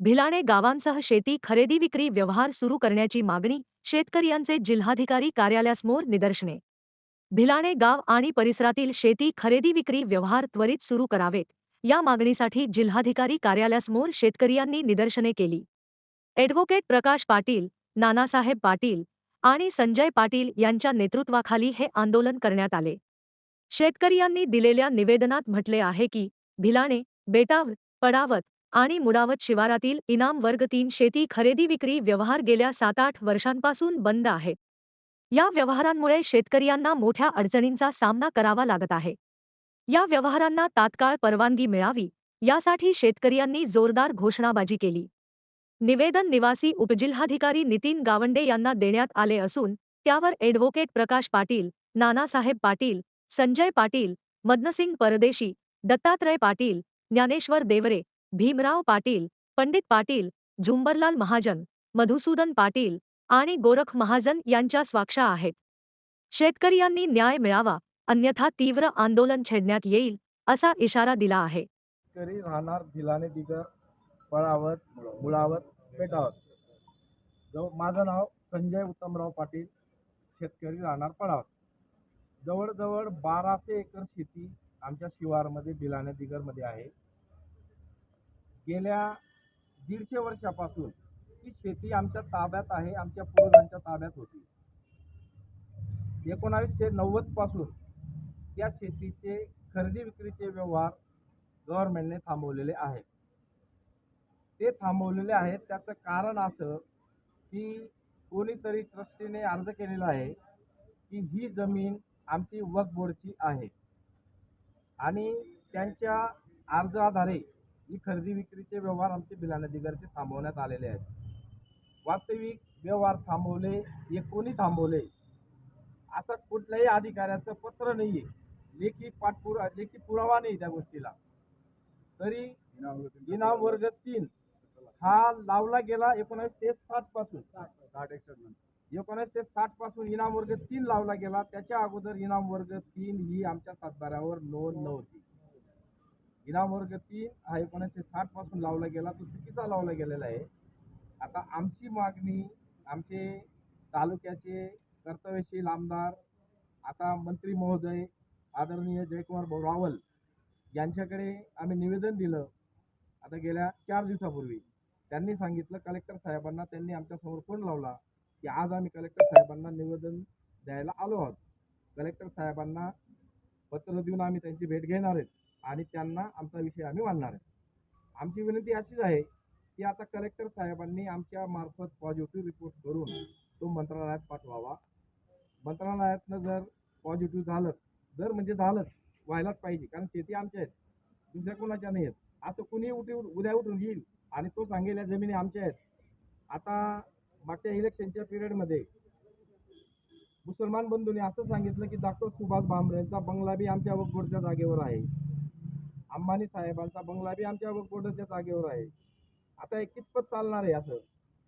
भिलाणे गावांसह शेती खरेदी विक्री व्यवहार सुरू करण्याची मागणी शेतकऱ्यांचे जिल्हाधिकारी कार्यालयासमोर निदर्शने. भिलाणे गाव आणि परिसरातील शेती खरेदी विक्री व्यवहार त्वरित सुरू करावेत. या मागणीसाठी जिल्हाधिकारी कार्यालयासमोर शेतकऱ्यांनी निदर्शने केली. ॲडव्होकेट प्रकाश पाटील नानासाहेब पाटील आणि संजय पाटील यांच्या नेतृत्वाखाली हे आंदोलन करण्यात आले. शेतकऱ्यांनी दिलेल्या निवेदनात म्हटले आहे की भिलाणे बेटाव पडावत आणि मुडावत शिवारातील इनाम वर्ग तीन शेती खरेदी विक्री व्यवहार गेल्या सात आठ वर्षांपासून बंद आहेत या व्यवहारांमुळे शेतकऱ्यांना मोठ्या अडचणींचा सामना करावा लागत आहे. या व्यवहारांना तात्काळ परवानगी मिळावी यासाठी शेतकऱ्यांनी जोरदार घोषणाबाजी केली. निवेदन निवासी उपजिल्हाधिकारी नितीन गावंडे यांना देण्यात आले असून त्यावर ॲडव्होकेट प्रकाश पाटील नानासाहेब पाटील संजय पाटील मदनसिंग परदेशी दत्तात्रय पाटील ज्ञानेश्वर देवरे भीमराव पाटील पंडित पाटील झुंबरलाल महाजन मधुसूदन पाटील आणि गोरख महाजन यांच्या स्वाक्षा आहेत. शेतकऱ्यांनी न्याय मिळावा अन्यथा तीव्र आंदोलन छेडण्यात येईल असा इशारा दिला आहे. शेतकरी राहणार दिलाने दिगर पळावत मुळावत पेटावत. माझं नाव संजय उत्तमराव पाटील शेतकरी राहणार पळावत. जवळजवळ बाराशे एकर शेती आमच्या शिवारमध्ये दिलाने दिगरमध्ये आहे. गेल्या दीडशे वर्षापासून ही शेती आमच्या ताब्यात आहे आमच्या पूर्वजांच्या ताब्यात होती. एकोणावीसशे नव्वदपासून या शेतीचे खरेदी विक्रीचे व्यवहार गव्हर्नमेंटने थांबवलेले आहेत. ते थांबवलेले आहेत त्याचं कारण असं की कोणीतरी ट्रस्टीने अर्ज केलेला आहे की ही जमीन आमची वक्फ बोर्डची आहे. आणि त्यांच्या अर्जाधारे ही खरेदी विक्रीचे व्यवहार आमचे बिलानदिगरचे थांबवण्यात आलेले आहेत. वास्तविक व्यवहार थांबवले एकोणी थांबवले? असं कुठल्याही अधिकाऱ्याचं पत्र नाही आहे लेखी पाठपुरा लेखी पुरावा नाही त्या गोष्टीला. तरी इनाम वर्ग तीन हा लावला गेला एकोणीसशे साठपासून. साठ एकर एकोणीसशे साठपासून इनाम वर्ग तीन लावला गेला. त्याच्या अगोदर इनाम वर्ग तीन ही आमच्या सातबाऱ्यावर नोंद नव्हती. वर्ग तीन हा एकोणीसशे साठपासून लावला गेला तो चुकीचा लावला गेलेला आहे. आता आमची मागणी आमचे तालुक्याचे कर्तव्यशील आमदार आता मंत्री महोदय आदरणीय जयकुमार भाऊ रावल यांच्याकडे आम्ही निवेदन दिलं. आता गेल्या चार दिवसापूर्वी त्यांनी सांगितलं कलेक्टर साहेबांना त्यांनी आमच्यासमोर फोन लावला की आज आम्ही कलेक्टर साहेबांना निवेदन द्यायला आलो आहोत. कलेक्टर साहेबांना पत्र देऊन आम्ही त्यांची भेट घेणार आहेत आणि त्यांना आमचा विषय आम्ही मांडणार आहे. आमची विनंती अशीच आहे की आता कलेक्टर साहेबांनी आमच्या मार्फत पॉझिटिव्ह रिपोर्ट करून तो मंत्रालयात पाठवावा. मंत्रालयातनं जर पॉझिटिव्ह झालं जर म्हणजे झालंच व्हायलाच पाहिजे. कारण शेती आमच्या आहेत. दुसऱ्या कोणाच्या नाही आहेत. असं कुणी उठी उद्या उठून येईल आणि तो सांगेल या जमिनी आमच्या आहेत. आता मागच्या इलेक्शनच्या पिरियडमध्ये मुसलमान बंधूंनी असं सांगितलं की डॉक्टर सुभाष भामरेंचा बंगला बी आमच्या वकबोर्डच्या जागेवर आहे. अंबानी साहेबांचा बंगला बी आमच्या वकबोर्डच्या जागेवर आहे. आता हे कितपत चालणार आहे असं?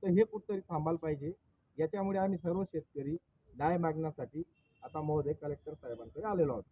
तर हे कुठतरी थांबायला पाहिजे. याच्यामुळे आम्ही सर्व शेतकरी न्याय मागण्यासाठी आता महोदय कलेक्टर साहेबांकडे आलेलो आहोत.